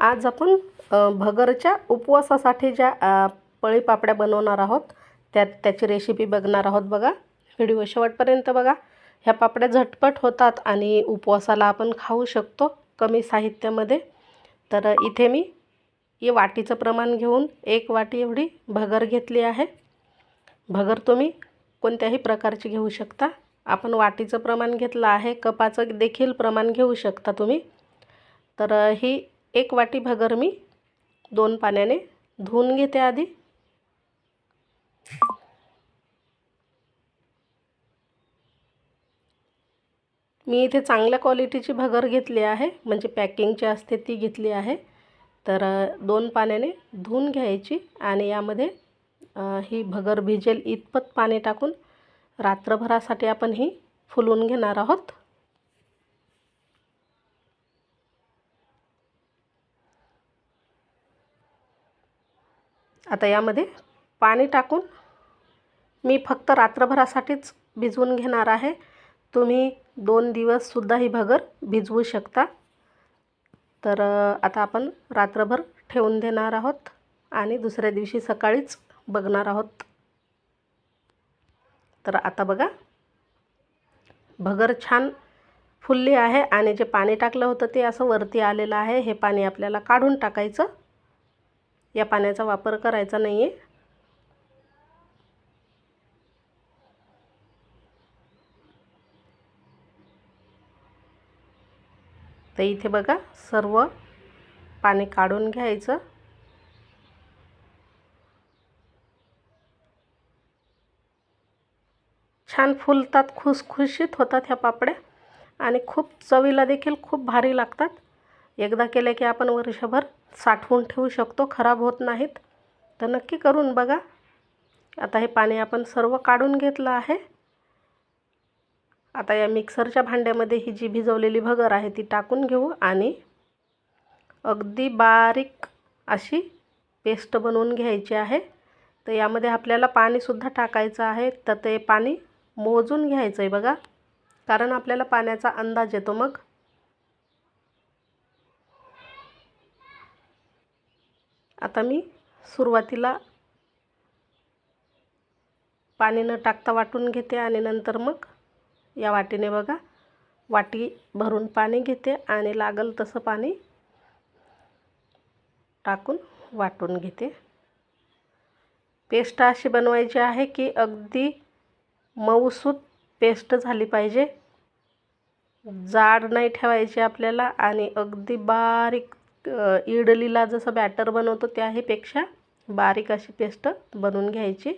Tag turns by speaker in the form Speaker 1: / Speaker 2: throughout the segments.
Speaker 1: आज आपण भगरच्या उपवासासाठी ज्या पळीपापड्या बनवणार आहोत त्यात त्याची रेसिपी बघणार आहोत बघा. व्हिडिओ शेवटपर्यंत बघा. ह्या पापड्या झटपट होतात आणि उपवासाला आपण खाऊ शकतो कमी साहित्यामध्ये. तर इथे मी ये वाटीचं प्रमाण घेऊन एक वाटी एवढी भगर घेतली आहे. भगर तुम्ही कोणत्याही प्रकारची घेऊ शकता. आपण वाटीचं प्रमाण घेतलं आहे कपाचं देखील प्रमाण घेऊ शकता तुम्ही. तर ही एक वाटी भगर मी दोन पाण्याने धुवून घेते आधी. मी इथे चांगल्या क्वालिटीची भगर घेतली आहे म्हणजे पॅकिंगची असते ती घेतली आहे. तर दोन पाण्याने धुवून घ्यायची आणि यामध्ये ही भगर भिजेल इतपत पाणी टाकून रात्रभरासाठी आपण ही फुलवून घेणार आहोत. आता यामध्ये पाणी टाकून मी फक्त रात्रभरासाठीच भिजवून घेणार आहे. तुम्ही दोन दिवससुद्धा ही भगर भिजवू शकता. तर आता आपण रात्रभर ठेवून देणार आहोत आणि दुसऱ्या दिवशी सकाळीच बघणार आहोत. तर आता बघा. भगर छान फुलली आहे आणि जे पाणी टाकलं होतं ते असं वरती आलेलं आहे. हे पाणी आपल्याला काढून टाकायचं. या पाण्याचा वापर करायचा नाही आहे तर इथे बघा सर्व पाणी काढून घ्यायचं. छान फुलतात खुसखुशीत होतात ह्या पापड्या आणि खूप चवीला देखील खूप भारी लागतात. एकदा केल्या की आपण वर्षभर साठवून ठेवू शकतो खराब होत नाहीत. तर नक्की करून बघा. आता हे पाणी आपण सर्व काढून घेतलं आहे. आता या मिक्सरच्या भांड्यामध्ये ही जी भिजवलेली भगर आहे ती टाकून घेऊ आणि अगदी बारीक अशी पेस्ट बनवून घ्यायची आहे. तर यामध्ये आपल्याला पाणीसुद्धा टाकायचं आहे. तर ते पाणी मोजून घ्यायचं आहे बघा. कारण आपल्याला पाण्याचा अंदाज येतो मग. आता मी सुरुवातीला पाणी न टाकता वाटून घेते आणि नंतर मग या वाटीने बघा वाटी भरून पाणी घेते आणि लागल तसं पाणी टाकून वाटून घेते. पेस्ट अशी बनवायची आहे की अगदी मऊसूत पेस्ट झाली पाहिजे. जाड नाही ठेवायची आपल्याला आणि अगदी बारीक इडलीला जसं बॅटर बनवतो त्याहीपेक्षा बारीक अशी पेस्ट बनवून घ्यायची.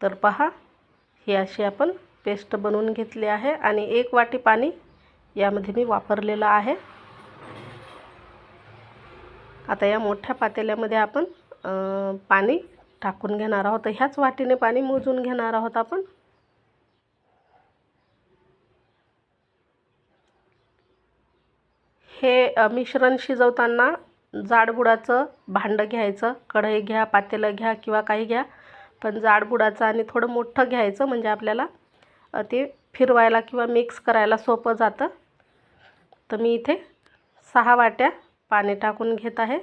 Speaker 1: तर पहा ही अशी आपण पेस्ट बनवून घेतली आहे आणि एक वाटी पाणी यामध्ये मी वापरलेलं आहे. आता या मोठ्या पातेल्यामध्ये आपण पाणी टाकून घेणार आहोत. ह्याच वाटीने पाणी मोजून घेणार आहोत आपण. हे मिश्रण शिजवताना जाडबुडाचं भांडं घ्यायचं. कढई घ्या पातेलं घ्या किंवा काही घ्या. पण जाडबुडाचं आणि थोडं मोठं घ्यायचं म्हणजे आपल्याला ते फिरवायला किंवा मिक्स करायला सोपं जातं. तर मी इथे सहा वाट्या पाणी टाकून घेत आहे.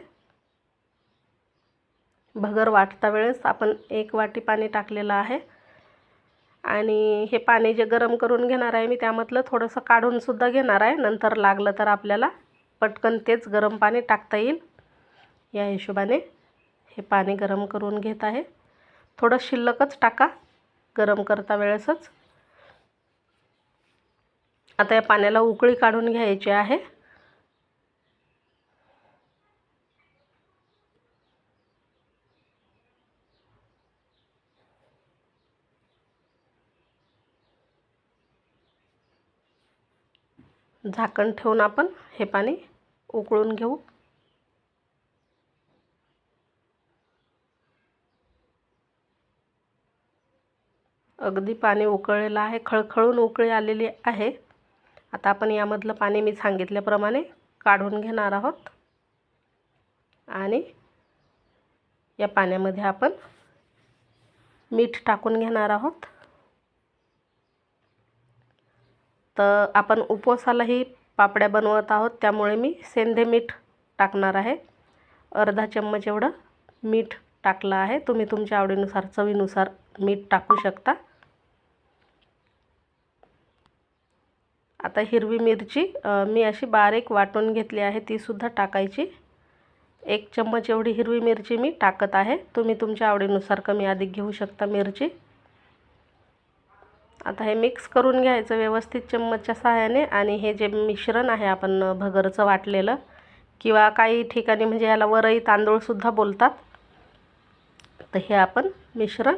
Speaker 1: भगर वाटता वेळेस आपण एक वाटी पाणी टाकलेलं आहे. आणि हे पाणी जे गरम करून घेणार आहे मी त्यामधलं थोडंसं काढूनसुद्धा घेणार आहे. नंतर लागलं तर आपल्याला पटकन तेच गरम पाणी टाकता येईल. या हिशोबाने हे पाणी गरम करून घेत आहे. थोडं शिल्लकच टाका गरम करता वेळेसच. आता या पाण्याला उकळी काढून घ्यायची आहे. झाकण ठेवून आपण हे पाणी उकळून घेऊ. अगदी पाणी उकळलेलं आहे खळखळून उकळी आलेली आहे. आता आपण यामधलं पाणी मी सांगितल्याप्रमाणे काढून घेणार आहोत. आणि या पाण्यामध्ये आपण मीठ टाकून घेणार आहोत. तर आपण उपवासालाही पापड्या बनवत आहोत. त्यामुळे मी सेंधे मीठ टाकणार आहे. अर्धा चम्मच एवढं मीठ टाकलं आहे. तुम्ही तुमच्या आवडीनुसार चवीनुसार मीठ टाकू शकता. आता हिरवी मिरची मी अशी बारीक वाटून घेतली आहे. तीसुद्धा टाकायची. एक चम्मच एवढी हिरवी मिरची मी टाकत आहे. तुम्ही तुमच्या आवडीनुसार कमी अधिक घेऊ शकता मिरची. आता हे मिक्स करून घ्यायचं व्यवस्थित चम्मचच्या सहाय्याने आणि हे जे मिश्रण आहे आपण भगरचं वाटलेलं किंवा काही ठिकाणी म्हणजे याला वरई तांदूळसुद्धा बोलतात. तर हे आपण मिश्रण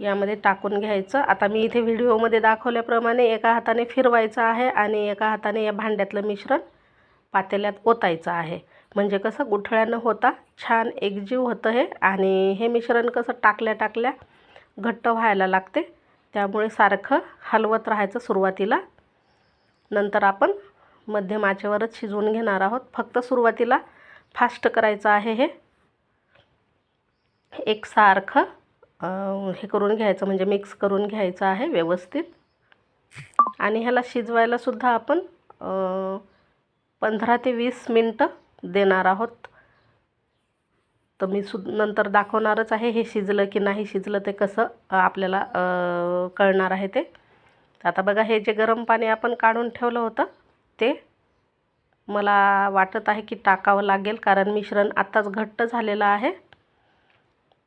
Speaker 1: यामध्ये टाकून घ्यायचं. आता मी इथे व्हिडिओमध्ये दाखवल्याप्रमाणे एका हाताने फिरवायचं आहे आणि एका हाताने या भांड्यातलं मिश्रण पातेल्यात ओतायचं आहे. म्हणजे कसं गुठळ्यानं होता छान एकजीव होतं हे आणि हे मिश्रण कसं टाकल्या टाकल्या घट्ट व्हायला लागते. त्यामुळे सारखं हलवत राहायचं सुरुवातीला. नंतर आपण मध्यम आचेवरच शिजवून घेणार आहोत. फक्त सुरुवातीला फास्ट करायचं आहे हे. एकसारखं हे करून घ्यायचं म्हणजे मिक्स करून घ्यायचं आहे व्यवस्थित. आणि ह्याला शिजवायलासुद्धा आपण पंधरा ते वीस मिनटं देणार आहोत. तर मी सु नंतर दाखवणारच आहे हे शिजलं की नाही शिजलं ते कसं आपल्याला कळणार आहे ते. आता बघा हे जे गरम पाणी आपण काढून ठेवलं होतं ते मला वाटत आहे की टाकावं लागेल कारण मिश्रण आत्ताच घट्ट झालेलं आहे.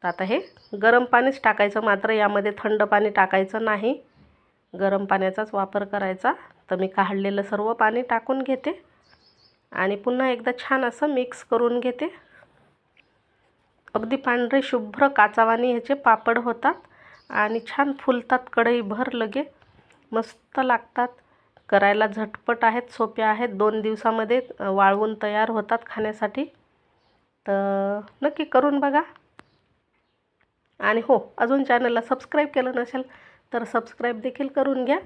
Speaker 1: तर आता हे गरम पाणीच टाकायचं मात्र यामध्ये थंड पाणी टाकायचं नाही. गरम पाण्याचाच वापर करायचा. तर मी काढलेलं सर्व पाणी टाकून घेते. आणि पुन्हा एकदा छान असं मिक्स करून घेते. अगदी पांढरे शुभ्र काचावानी ह्याचे पापड होतात आणि छान फुलतात कढईभर लगे. मस्त लागतात. करायला झटपट आहेत सोप्या आहेत. दोन दिवसामध्ये वाळवून तयार होतात खाण्यासाठी. तर नक्की करून बघा. आणि हो अजून चॅनलला सबस्क्राईब केलं नसेल तर सबस्क्राईब देखील करून घ्या.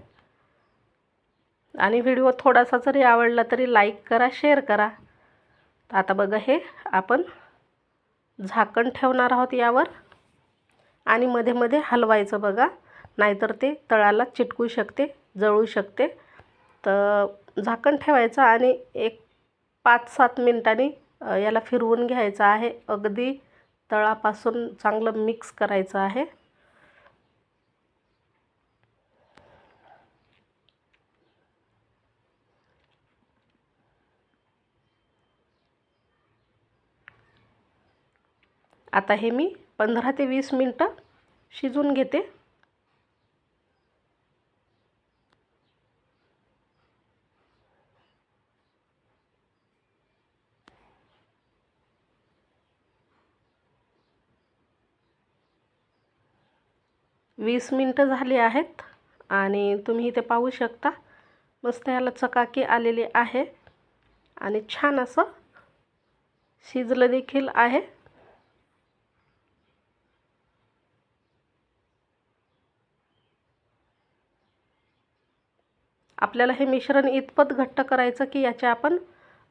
Speaker 1: आणि व्हिडिओ थोडासा जरी आवडला तरी लाईक करा शेअर करा. आता बघा हे आपण झाकण ठेवणार आहोत यावर. आणि मध्ये मध्ये हलवायचं बघा. नाहीतर ते तळाला चिटकू शकते जळू शकते. तर झाकण ठेवायचं आणि एक पाच सात मिनटांनी याला फिरवून घ्यायचं आहे. अगदी तळापासून चांगलं मिक्स करायचं आहे. आता हे मी पंधरा ते वीस मिनटं शिजून घेते. वीस मिनटं झाली आहेत आणि तुम्ही इथे पाहू शकता मस्त याला चकाकी आलेली आहे आणि छान असं शिजलं देखील आहे. आपल्याला हे मिश्रण इतपत घट्ट करायचं की याच्या आपण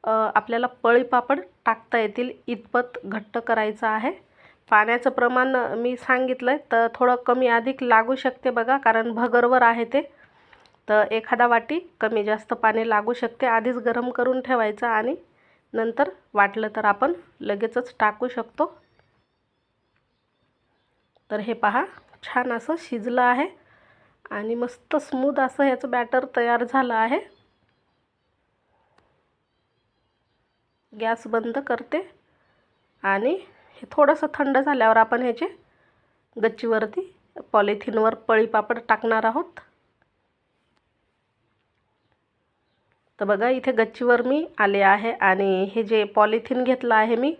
Speaker 1: आपल्याला पळीपापड टाकता येतील. इतपत घट्ट करायचं आहे. पाण्याचं प्रमाण मी सांगितलं आहे तर थोडं कमी अधिक लागू शकते बघा कारण भगरवर आहे ते. तर एखादा वाटी कमी जास्त पाणी लागू शकते. आधीच गरम करून ठेवायचं आणि नंतर वाटलं तर आपण लगेचच टाकू शकतो. तर हे पहा छान असं शिजलं आहे. आणि मस्त स्मूद असं ह्याचं बॅटर तयार झालं आहे. गॅस बंद करते. आणि हे थोडंसं थंड झाल्यावर आपण ह्याचे गच्चीवरती पॉलिथिनवर पळी पापड टाकणार आहोत. तर बघा इथे गच्चीवर मी आले आहे आणि हे जे पॉलिथिन घेतलं आहे मी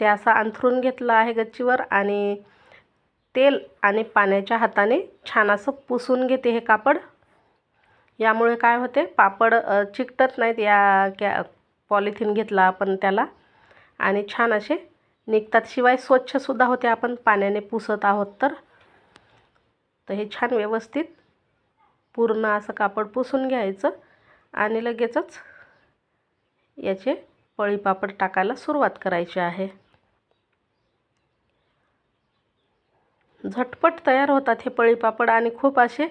Speaker 1: ते असं अंथरून घेतलं आहे गच्चीवर आणि तेल आणि पाण्याच्या हाताने छान असं पुसून घेते हे कापड. यामुळे काय होते पापड चिकटत नाहीत या कॅ पॉलिथिन घेतला आपण त्याला. आणि छान असे निघतात. शिवाय स्वच्छसुद्धा होते आपण पाण्याने पुसत आहोत तर. तर हे छान व्यवस्थित पूर्ण असं कापड पुसून घ्यायचं आणि लगेचच याचे पळीपापड टाकायला सुरुवात करायची आहे. झटपट तयार होतात हे पळीपापड आणि खूप असे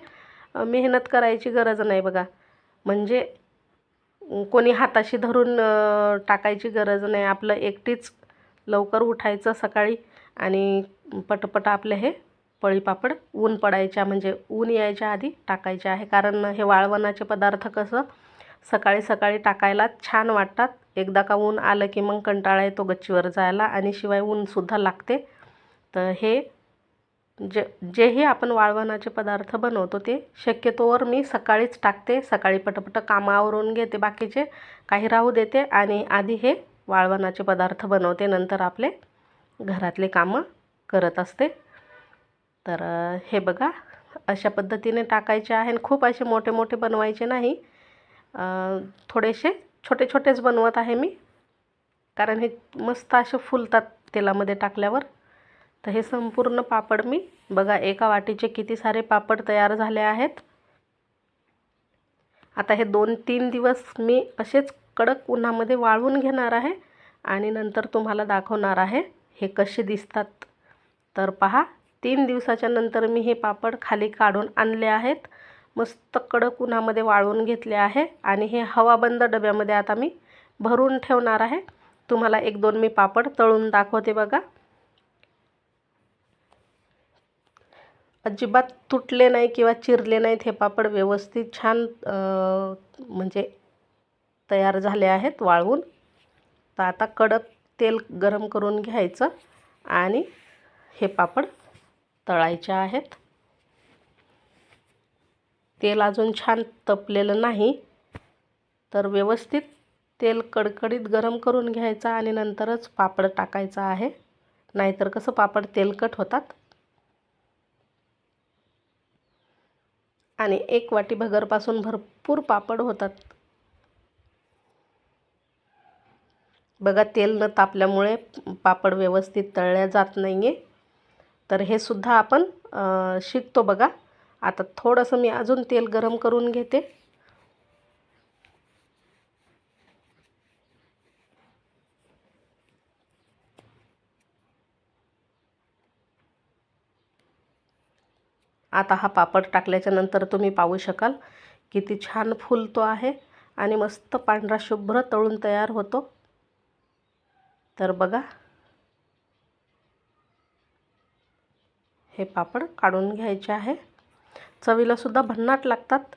Speaker 1: मेहनत करायची गरज नाही बघा. म्हणजे कोणी हाताशी धरून टाकायची गरज नाही. आपलं एकटीच लवकर उठायचं सकाळी आणि पटपट आपलं हे पळीपापड ऊन पडायच्या म्हणजे ऊन यायच्या आधी टाकायचे आहे. कारण हे वाळवणाचे पदार्थ कसं सकाळी सकाळी टाकायला छान वाटतात. एकदा का ऊन आलं की मग कंटाळा येतो गच्चीवर जायला आणि शिवाय ऊनसुद्धा लागते. तर हे जे जेही आपण वाळवणाचे पदार्थ बनवतो ते शक्यतोवर मी सकाळीच टाकते. सकाळी पटपट कामावरून घेते बाकीचे काही राहू देते आणि आधी हे वाळवणाचे पदार्थ बनवते. नंतर आपले घरातले कामं करत असते. तर हे बघा अशा पद्धतीने टाकायचे आहे. आणि खूप असे मोठे मोठे बनवायचे नाही. थोडेसे छोटे छोटेच बनवत आहे मी. कारण हे मस्त असे फुलतात तेलामध्ये टाकल्यावर. तर हे संपूर्ण पापड मी बघा एका वाटीचे किती सारे पापड तयार झाले आहेत. आता हे दोन तीन दिवस मी असेच कडक उन्हामध्ये वाळवून घेणार आहे आणि नंतर तुम्हाला दाखवणार आहे हे कसे दिसतात. तर पहा तीन दिवसाच्या नंतर मी हे पापड खाली काढून आणले आहेत. मस्त कडक उन्हामध्ये वाळवून घेतले आहे आणि हे हवाबंद डब्यामध्ये आता मी भरून ठेवणार आहे. तुम्हाला एक दोन मी पापड तळून दाखवते बघा. अजिबात तुटले नाही किंवा चिरले नाहीत हे पापड व्यवस्थित छान म्हणजे तयार झाले आहेत वाळवून. तर आता कडक तेल गरम करून घ्यायचं आणि हे पापड तळायचे आहेत. तेल अजून छान तपलेलं नाही. तर व्यवस्थित तेल कडकडीत गरम करून घ्यायचं आणि नंतरच पापड टाकायचं आहे. नाहीतर कसं पापड तेलकट होतात. आणि एक वाटी भगरपासून भरपूर पापड होतात. बघा तेल न तापल्यामुळे पापड व्यवस्थित तळल्या जात नाही आहे तर हे सुद्धा आपण शिकतो बघा. आता थोडंसं मी अजून तेल गरम करून घेते. आता हा पापड टाकल्याच्या नंतर तुम्ही पाहू शकाल. किती छान फुलतो आहे आणि मस्त पांढरा शुभ्र तळून तयार होतो. तर बघा. हे पापड काढून घ्यायचे आहे. चवीला सुद्धा भन्नाट लागतात.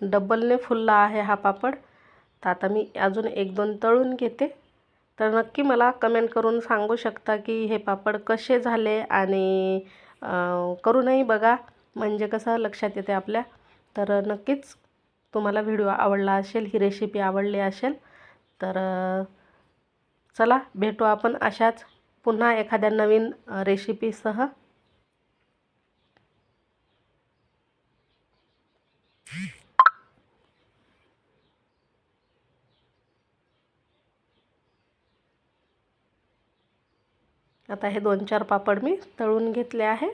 Speaker 1: डबलने फुलला आहे हा पापड. तर आता मी अजून एक दोन तळून घेते. तर नक्की मला कमेंट करून सांगू शकता की हे पापड कसे झाले आणि करूनही बघा. म्हणजे कसं लक्षात येते आपल्या. तर नक्कीच तुम्हाला व्हिडिओ आवडला असेल ही रेसिपी आवडली असेल तर चला भेटू आपण अशाच पुन्हा एखाद्या नवीन रेसिपीसह आता हे दोन चार पापड मी तळून घेतले आहे.